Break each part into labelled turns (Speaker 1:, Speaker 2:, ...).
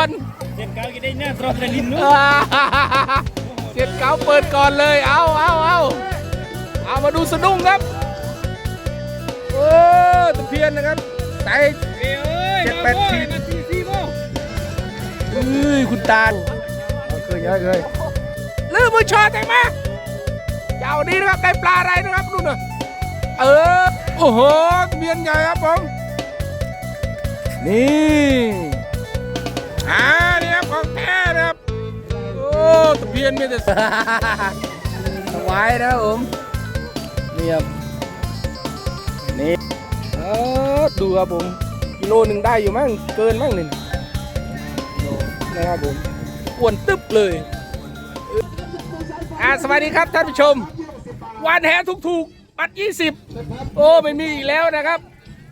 Speaker 1: ก่อน
Speaker 2: เจ็ดเก้ากี่ได้หน้าตรอกแต่ลิ้นนู้
Speaker 1: อ่าเสียนเก๋าเปิดก่อนเลย เอาเอาเอาเอามาดูสะดุ้งครับโอ้ตะเพียนนะครับใส่
Speaker 2: เอ้ย
Speaker 1: เจ็ดแปดขีด
Speaker 2: มาสี่สี่โมง
Speaker 1: เอ้ยคุณตาลเคยเคยลืมมือชอแต่มาเจ้าดีนะครับได้ปลาอะไรนะครับดูหน่อยเออ โอ้โหตะเพียนใหญ่ครับผม นี่ อ่านี่ครับของแท้นะครับ โอ้ตะเพียนมีแต่สวายนะครับผมนี่ครับนี่เออดูครับผมกิโลหนึ่งได้อยู่มั้งเกินมั้งนี่นะครับผมอ้วนตึ๊บเลยอ่าสวัสดีครับท่านผู้ชม วันแหถูกๆบัตร20 โอ้ไม่มีอีกแล้วนะครับ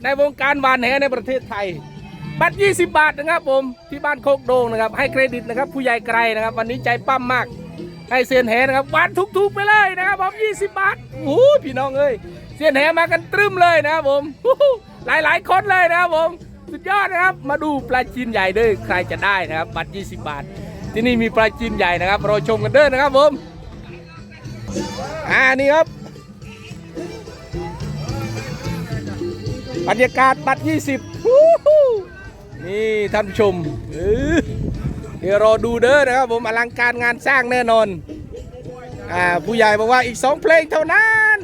Speaker 1: ในวงการวานแหในประเทศไทย บัตร 20 บาทนะครับผมที่บ้านโคกโดงนะครับ ให้เครดิตนะครับ ผู้ใหญ่ไกลนะครับ วันนี้ใจปั้มมาก ให้เซียนแหนะครับวันถูกๆไปเลยนะครับผม20 บาทโอ้โหพี่น้องเอ้ยเซียนแหมากันตรึมเลยนะครับผมหลายๆคนเลยนะครับผมสุดยอดนะครับ มาดูปลาจีนใหญ่ด้วยใครจะได้นะครับ บัตร 20 บาท ที่นี่มีปลาจีนใหญ่นะครับรอชมกันเด้อนะครับผมอ่านี่ครับบรรยากาศบัตร 20 นี่ท่านผู้ชมเออเดี๋ยวรอดูเด้อนะครับผมอลังการงานสร้างแน่นอนอ่าผู้ใหญ่บอกว่าอีก2เพลงเท่านั้น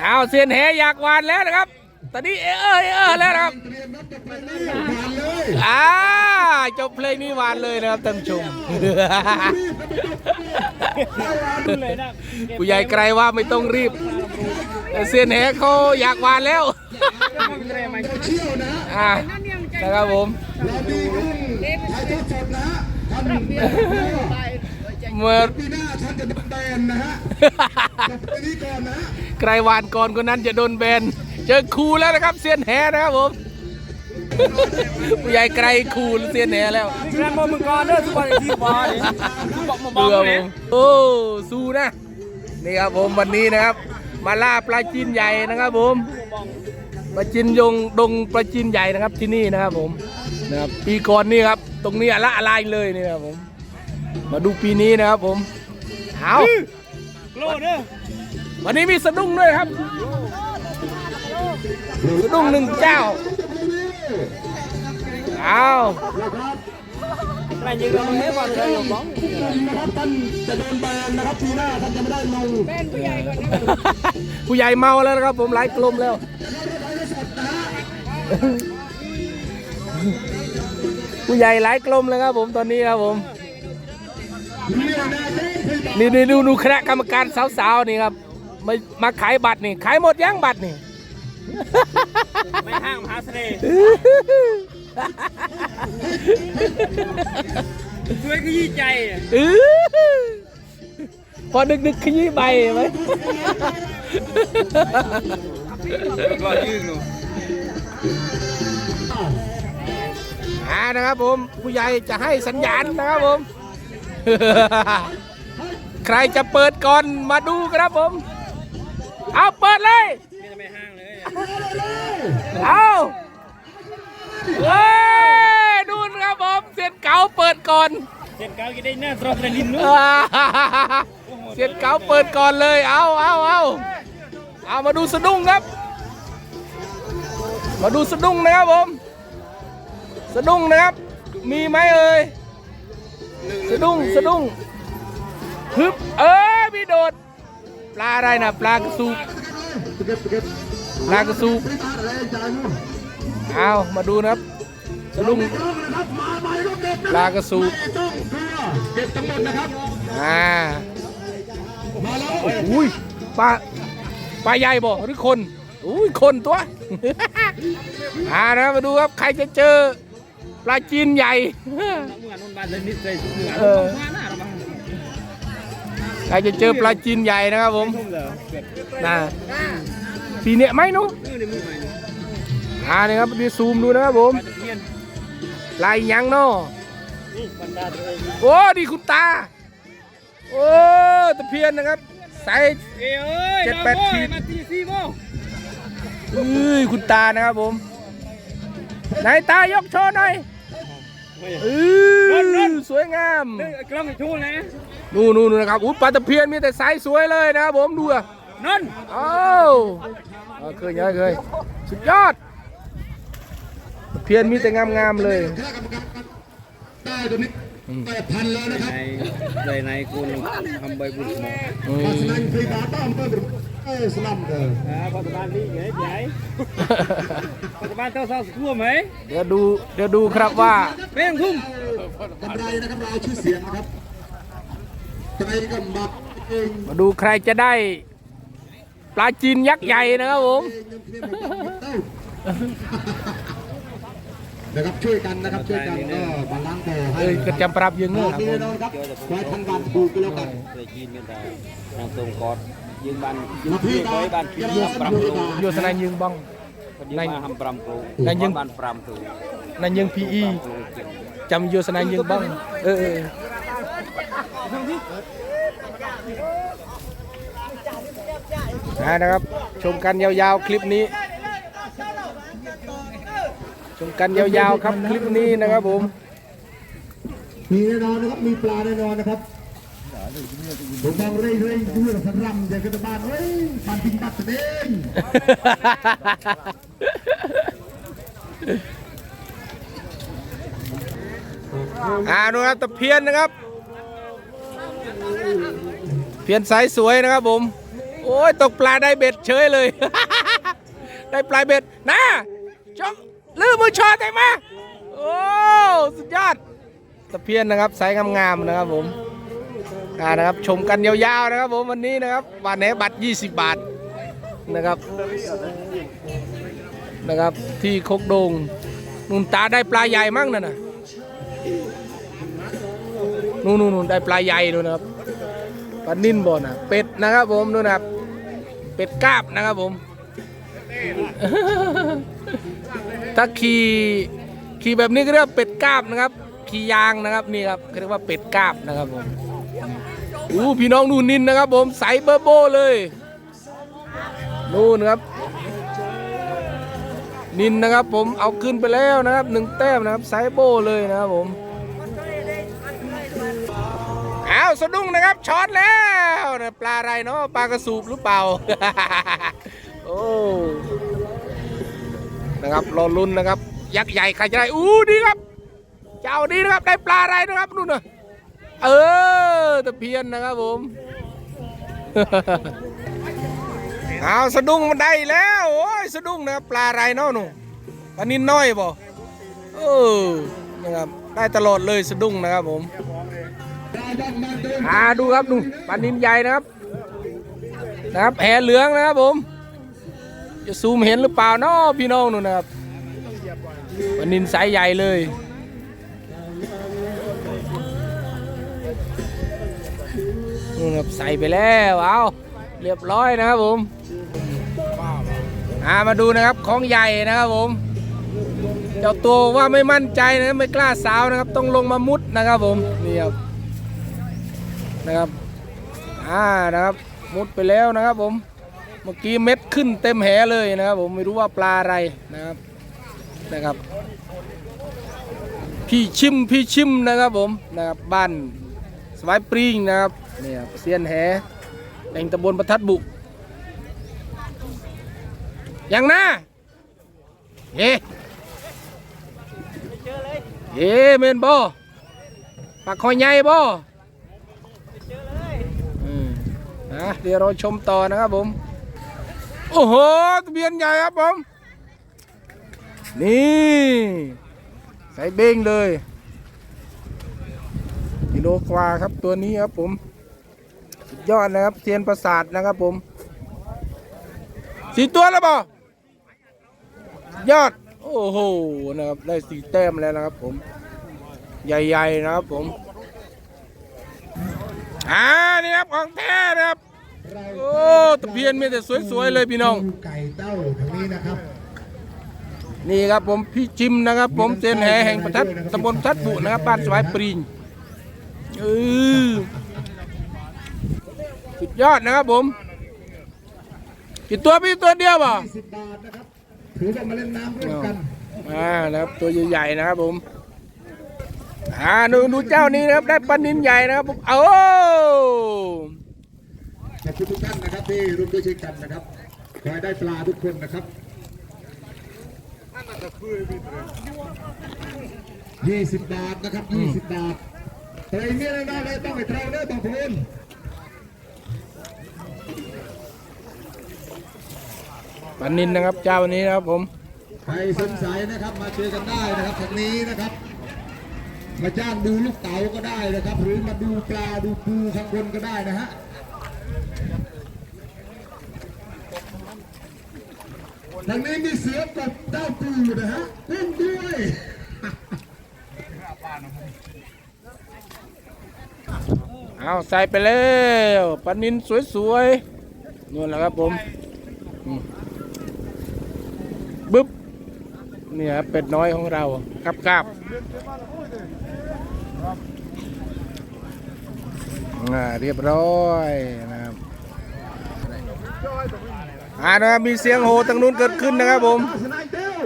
Speaker 1: เอาเซียนแหอยากหวานแล้วนะครับ ตอนนี้เออเออเออแล้วนะครับอ่าจบเพลงนี้หวานเลยนะครับท่านผู้ชม
Speaker 2: เลยนะ
Speaker 1: ผู้ใหญ่ไกลว่าไม่ต้องรีบแต่เซียนแหเขาอยากหวานแล้ว อ่านะครับผมเมื่อ
Speaker 3: ปีหน้าท่านจะโดนแบนนะฮะกับปีนี้ก่อนนะ
Speaker 1: ใครหวานก่อนคนนั้นจะโดนแบนเจอครูแล้วนะครับเซียนแหนะครับผมผู้ใหญ่ไกลครูเซียนแหแล้ว
Speaker 2: งานมอมึงก่อนเด้อทุกวันที่บอลบอกมาบอ
Speaker 1: เบื่
Speaker 2: ก
Speaker 1: อผ
Speaker 2: เลย
Speaker 1: มโอ้สู้นะนี่ครับผมวันนี้นะครับ มาล่าปลาจีนใหญ่นะครับผม ปลาจีนยงดงปลาจีนใหญ่นะครับที่นี่นะครับผมนะครับปีก่อนนี่ครับ ตรงนี้ละอะไรเลยนี่นะครับผม มาดูปีนี้นะครับผมเอา
Speaker 2: โลเด้อ
Speaker 1: วันนี้มีสะดุ้งด้วยครับสะดุ้งหนึ่งเจ้าเอา
Speaker 2: อะไรยิงเราไม่บอลเลยบ้อง
Speaker 3: นะครับท่านจะโดนแบนนะครับปีหน้าท่านจะไม่ได้ลง
Speaker 1: ผู้ใหญ่เมาแล้วนะครับผมหลายกลมแล้ว ผู้ใหญ่หลายกลมแล้วครับผมตอนนี้ครับผม นี่นี่ดูดูคณะกรรมการสาวๆนี่ครับมามาขายบัตรนี่ขายหมดยังบัตรนี่
Speaker 2: ไม่ห้างมหาเสน่ห์ช่วยขยี้ใจ
Speaker 1: อื้อพอดึกดึกๆขยี้ใบไหม
Speaker 2: ก็ยืนหนูา
Speaker 1: นะครับผมผู้ใหญ่จะให้สัญญาณนะครับผม ใครจะเปิดก่อนมาดูครับผม เอาเปิดเลย
Speaker 2: นี่จะไม่ห้างเลย
Speaker 1: เอาเฮ้ยดูนะครับผมเสียนเก๋าเปิดก่อน
Speaker 2: เจ็ดเก้ากี่ได้หน้าตรอกแต่ลิ้นนู้
Speaker 1: อ่าเสียนเก๋าเปิดก่อนเลย เอาเอาเอาเอามาดูสะดุ้งครับ มาดูสะดุ้งนะครับผม สะดุ้งนะครับ มีไหมเอ่ยสะดุ้งสะดุ้งฮึบเอ้ยมีโดด ปลาอะไรนะปลากระสูบปลากระสูบเอามาดูนะครับสะดุ้งปลากระสูบ
Speaker 3: ต้องตัวเก็บทั้งหมดนะครับ
Speaker 1: อ่า
Speaker 3: มาแล้ว
Speaker 1: อุ้ยปลาปลาใหญ่บ่หรือคนอุ้ยคนตัว อ่านะมาดูครับ ใครจะเจอ ปลาจีนใหญ่
Speaker 2: เหมือนนนบ้านเลยนิดเลยเหมือน
Speaker 1: เออ
Speaker 2: มาหน้าเราบ้าง
Speaker 1: ใครจะเจอปลาจีนใหญ่นะครับผม
Speaker 2: ทุ่มเลย
Speaker 1: นะปีเนี้ยไหมหนุ
Speaker 2: นี่ในมือใหม่
Speaker 1: อ่านี่ครับดูซูมดูนะครับผม
Speaker 2: ปลาตะเพียน
Speaker 1: ลายยังเนาะ
Speaker 2: นี่บรรดาตัวเอง
Speaker 1: โอ้ดีคุณตา โอ้ตะเพียนนะครับใส่
Speaker 2: เอ้ย
Speaker 1: เจ็ดแปดขีด
Speaker 2: มาตีสี่โมง
Speaker 1: เอ้ยคุณตานะครับผม ไหนตายกโชว์หน่อย เออสวยงาม
Speaker 2: กล้องชูนะ
Speaker 1: นู่นนู่นนู่นนะครับอุ้ยปลาตะเพียนมีแต่ไซส์สวยเลยนะครับผมดูอะ
Speaker 2: นั่น
Speaker 1: อ้าวเอาเคยเยอะเคยสุดยอดตะเพียนมีแต่งามๆเลย
Speaker 3: คณะกรรมการได้ตัวนี้แปดพันแล้วนะครับ
Speaker 2: ในเลยในคุณทำใบบุญหมอ
Speaker 1: อื
Speaker 3: เพราะ
Speaker 1: ม
Speaker 3: ฉะนั้นคือตาต้องเปิดเออ สลัมเด้อ
Speaker 2: อ่าปัจจุบันนี่ใหญ่ใหญ่ปัจจุบันเท่าเท่าทั่วไหม
Speaker 1: เดี๋ยวดูเดี๋ยวดูครับว่า
Speaker 2: เร่งทุ่ม
Speaker 3: กำไรนะครับเราเอาชื่อเสียงนะครับใครก็มาเอง
Speaker 1: มาดูใครจะได้ ปลาจีนยักษ์ใหญ่นะครับผม
Speaker 3: เองยังเพียงหมดเต้านะครับช่วยกันนะครับช่วยกันก็บาลานซ์บ่อให้
Speaker 1: เอ้ยกระจำปรับยังเงื้อครับ
Speaker 3: มี
Speaker 1: ผม
Speaker 3: แน่นอนครับไว้ทันวันถูกก็แล้วกัน
Speaker 2: เคยกินกัน แต่ทางตรงกอดยืนบันยื
Speaker 3: มานที่
Speaker 2: ที่
Speaker 3: ก็
Speaker 2: ไว้บันปี
Speaker 3: จะ
Speaker 2: นี้
Speaker 3: รอสัก
Speaker 2: ปรับ
Speaker 3: ครู่
Speaker 2: ตัว
Speaker 3: ดีกว่า
Speaker 1: โยสนายยิงบ้อง
Speaker 2: ยืนมาทำปรำตัว
Speaker 1: นั่นยัง
Speaker 2: บ้านปรำตัว
Speaker 1: นั่นยิงพีอีจำโยสนายยิงบ้องเออเอออ่านะครับ ชมกันยาวๆคลิปนี้ ชมกันยาวๆครับคลิปนี้นะครับผม
Speaker 3: มีแน่นอนนะครับ มีปลาแน่นอนนะครับ ผมองเร่ยๆด้วยสันรำอย่างกระบาลเฮ้ยันทิ้งบัตรเด้ง
Speaker 1: อ่านะครับตะเพียนนะครับ เพียนสายสวยนะครับผม โอ้ยตกปลาได้เบ็ดเฉยเลย ได้ปลาเบ็ดนะจกลืมมือชอตได้ไหมโอ้สุดยอดตะเพียนนะครับสายงามๆนะครับผม นะครับชมกันยาวๆนะครับผมวันนี้นะครับวันแหนบัตร 20 บาทนะครับนะครับที่โคกโดงนุ่นตาได้ปลาใหญ่มั่งนั่นน่ะนู่นนู่นได้ปลาใหญ่ดูนะครับปลานิ่นบ่อนะเป็ดนะครับผมดูนะครับเป็ดกาบนะครับผมถ้าขี่ขี่แบบนี้ก็เรียกว่าเป็ดกาบนะครับขี่ยางนะครับนี่ครับเรียกว่าเป็ดกาบนะครับผม อู้พี่น้องดูนินนะครับ ผมใสเบอร์โบเลยนู่นนะครับ นินนะครับ ผมเอาขึ้นไปแล้วนะครับหนึ่งแต้มนะครับไซโบเลยนะครับผมอ้าวสะดุ้งนะครับช็อตแล้วนะปลาอะไรเนาะปลากระสูบหรือเปล่าโอ้นะครับรอลุ้นนะครับ ยักษ์ใหญ่ใครจะได้อู้ดีครับ เจ้าดีนะครับได้ปลาอะไรนะครับนู่นน่ะ เออตะเพียนนะครับผม เอาสะดุ้งมันได้แล้ว โอ้ยสะดุ้งนะปลาอะไรเนาะหนูปลานินน้อยบ่เออนะครับได้ตลอดเลยสะดุ้งนะครับผมอ่าดูครับดูปลานินใหญ่นะครับ นะครับแหเหลืองนะครับผม จะซูมเห็นหรือเปล่าเนาะพี่น้องหนูนนะครับปลานินสายใหญ่เลย นู่นครับใส่ไปแล้วเอาเรียบร้อยนะครับผมอามาดูนะครับของใหญ่นะครับผม เจ้าตัวว่าไม่มั่นใจนะครับไม่กล้าสาวนะครับ ต้องลงมามุดนะครับผมนี่ครับนะครับอ่านะครับมุดไปแล้วนะครับผมเมื่อกี้เม็ดขึ้นเต็มแหเลยนะครับ ผมไม่รู้ว่าปลาอะไรนะครับนะครับ พี่ชิมพี่ชิมนะครับผมนะครับบ้าน สวายปริงนะครับนี่ครับเซียนแหแห่งตำบลประทัดบุกยังนะเฮ้เฮ้เมนบอปากคอยใหญ่บออืมนะเดี๋ยวเราชมต่อนะครับผม โอ้โหทะเบียนใหญ่ครับผม นี่ ใส่เบ้งเลย โลกว่าครับตัวนี้ครับผมสุดยอดนะครับเทียนประสาทนะครับผมสี่ตัวแล้วบ่ยอด โอ้โหนะครับได้สี่แต้มแล้วนะครับผม ใหญ่ๆนะครับผมอ่านี่ครับของแท้นะครับโอ้ตะเพียนมีแต่สวยๆเลยพี่น้อง
Speaker 3: ไก่เต้าทางนี้นะครับ
Speaker 1: นี่ครับผมพี่จิมนะครับ ผมเซยนแหแห่งประทัดตำบลทัดบุนะครับบ้านสวายปริงเออ สุดยอดนะครับผมกี่ตัวพี่ตัวเดียวเปล่า
Speaker 3: 20บาทนะครับถือว่ามาเล่นน้ำร่วมกัน
Speaker 1: อ่านะครับตัวใหญ่ๆนะครับผมอ่าดูดูเจ้านี้นะครับได้ปลานินใหญ่นะครับผมเอา
Speaker 3: ขอบคุณทุกท่านนะครับที่ร่วมด้วยช่วยกันนะครับขอให้ได้ปลาทุกคนนะครับยี่สิบบาทนะครับยี่สิบบาท แต่อีกเนี่ยนะเลยต้องไปเทรลเลอร์ต้องพูน
Speaker 1: ปลานินนะครับเจ้านี้นะครับผม
Speaker 3: ใครสงสัยนะครับมาเจอกันได้นะครับทางนี้นะครับ มาจ้างดูลูกเต๋าก็ได้นะครับ หรือมาดูปลาดูปูข้างบนก็ได้นะฮะทางนี้มีเสือกบเต้าปูนะฮะกุ้งด้วย
Speaker 1: เอาใส่ไปแล้วปลานินสวยๆนู่นแหละครับผมอืมบึ๊บเนี่ยครับเป็ดน้อยของเราครับครับอ่าเรียบร้อยนะครับอ่านะครับมีเสียงโหทางนู้นเกิดขึ้นนะครับผม
Speaker 3: สนายเต้ว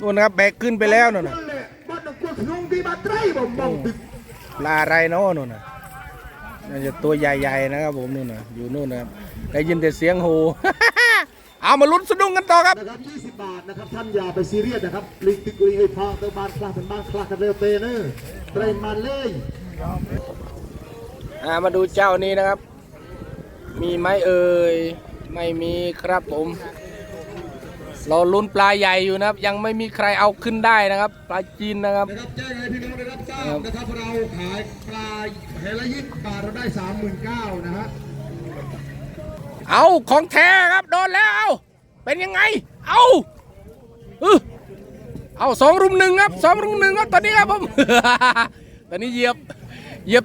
Speaker 1: นู่นนะครับแบกขึ้นไปแล้วนู่นนะ
Speaker 3: นั่นแหละบ้านดอกกวดขนมที่บ้านไตรบ่มบ่งตึก
Speaker 1: ปลาอะไรเนาะนู่นนะ น่าจะตัวใหญ่ๆนะครับผมนู่นนะอยู่นู่นนะครับได้ยินแต่เสียงโห เอามาลุ้นสนุกกันต่อครับ
Speaker 3: นะครับ 20 บาทนะครับ ท่านอย่าไปซีเรียสนะครับลิงติกุยไอ้พอเตอบ้านคลาเป็นบ้านคลากันเร็วเตเนอร์เตรมาเลย
Speaker 1: อ่ามาดูเจ้านี้นะครับ มีไหมเอ่ยไม่มีครับผม เราลุ้นปลาใหญ่อยู่นะครับ ยังไม่มีใครเอาขึ้นได้นะครับ ปลาจีนนะครับ
Speaker 3: นะครับแจ้งให้พี่ น้องได้รับทราบนะครับเราขายปลาเฮละยี่สิบบาทเราได้สามหมื่นเก้านะฮะ
Speaker 1: เอาของแท้ครับโดนแล้วเอาเป็นยังไง เอาอื้อเอาสองรุมหนึ่งครับสองรุมหนึ่งครับตอนนี้ครับผมตอนนี้เหยียบเหยียบ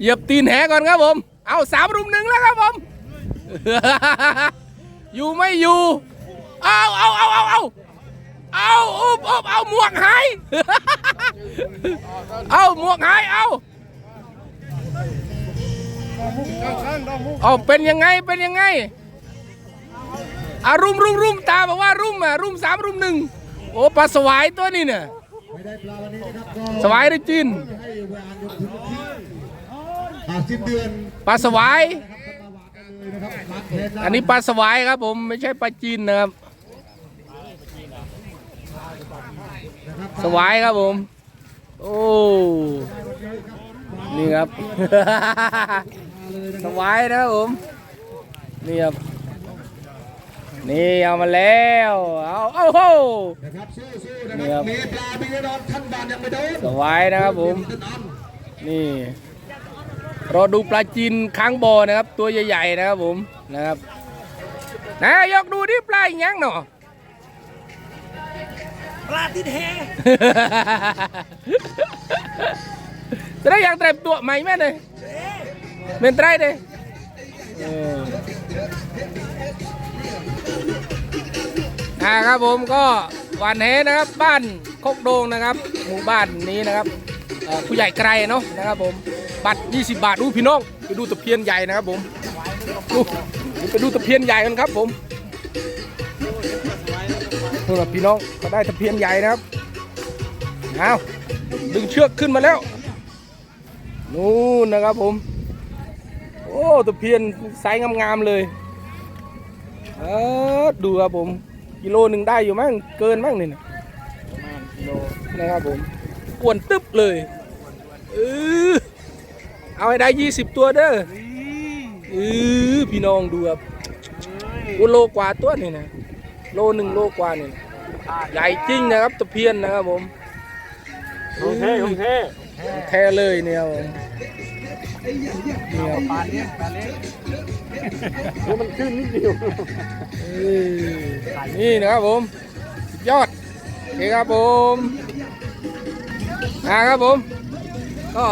Speaker 1: เหยียบตีนแหก่อนครับผม เอาสามรุมหนึ่งแล้วครับผมอยู่ไม่อยู่ เอาเอาเอาเอาเอา เอาอุบอุบเอาหมวกหายเอาหมวกหายเอาเอาเป็นยังไงเป็นยังไงอารุมรุมรุมตาบอกว่ารุมอะรุมสามรุมหนึ่งโอ้ปลาสวายตัวนี้เนี่ย
Speaker 3: ไม่ได้ปลาวันนี้นะครับก็
Speaker 1: สวายหรือจีน
Speaker 3: ให้วางยกถึงที่อ่าสิ้นเดือน
Speaker 1: ปลาสวาย
Speaker 3: นะครับมาแทน
Speaker 1: อันนี้ปลาสวายครับผมไม่ใช่ปลาจีนนะครับ
Speaker 3: นะครับ
Speaker 1: สวายครับผม โอ้ นี่ครับ สวายนะครับผม นี่ครับ นี่เอามาแล้ว เอาเอาโห
Speaker 3: นะครับสู้ๆนะ
Speaker 1: นี่
Speaker 3: ค
Speaker 1: ครั
Speaker 3: รับบมีปลามีแน่นอนท่านบานยังไม่โดน
Speaker 1: สวายนะครับผม
Speaker 3: ท่านอัน
Speaker 1: นี่รอดูปลาจีนค้างบ่อนะครับ ตัวใหญ่ๆนะครับผมนะครับนะยกดูดิปลาอีกอยังเนาะ
Speaker 2: ป ลาติดแห
Speaker 1: จะได้อย่างเต็มตัวใหม่แม่เลยเป็นไตรเลยเอออ่าครับผมก็วันแหนะครับบ้านโคกโดงนะครับหมู่บ้านนี้นะครับเอ่อผู้ใหญ่ไกลเนาะนะครับผมบัตร 20 บาทดูพี่น้องไปดูตะเพียนใหญ่นะครับผมดูไปดูตะเพียนใหญ่กันครับผม นู่นนะพี่น้องก็ได้ตะเพียนใหญ่นะครับเอาดึงเชือกขึ้นมาแล้ว นู่นนะครับผม โอ้ตะเพียนไซส์งามๆเลยเออดูครับผม กิโลหนึ่งได้อยู่มั้งเกินมั้งนี่นะนะครับผมอ้วนตึ๊บเลยเออเอาให้ได้ 20 ตัวเด้อเออพี่น้องดูครับโอ้โลกว่าตัวนี่นะ โลหนึ่งโลกว่านี่นะใหญ่จริงนะครับตะเพียนนะครับผม
Speaker 2: โอเคโอเค
Speaker 1: แท้เลยเนี่ยครับผมเนี่ยครับ
Speaker 2: ปลาเลี้ยงปลาเลี้ยงแล้วมันขึ้นนิดเดียว
Speaker 1: เออนี่นะครับผมสุดยอดโอเคครับผมอ่าครับผม ก็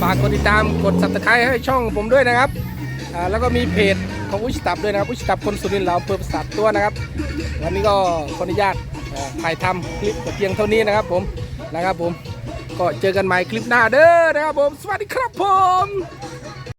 Speaker 1: ฝากกดติดตามกด subscribe ให้ช่องผมด้วยนะครับอ่าแล้วก็มีเพจของอุชิตับด้วยนะครับอุชิตับคนสุรินทร์เราเพิ่มสัตว์ตัวนะครับ วันนี้ก็ขออนุญาตถ่ายทำคลิปต่เพียงเท่านี้นะครับผมนะครับผมก็เจอกันใหม่คลิปหน้าเด้อนะครับผม สวัสดีครับผม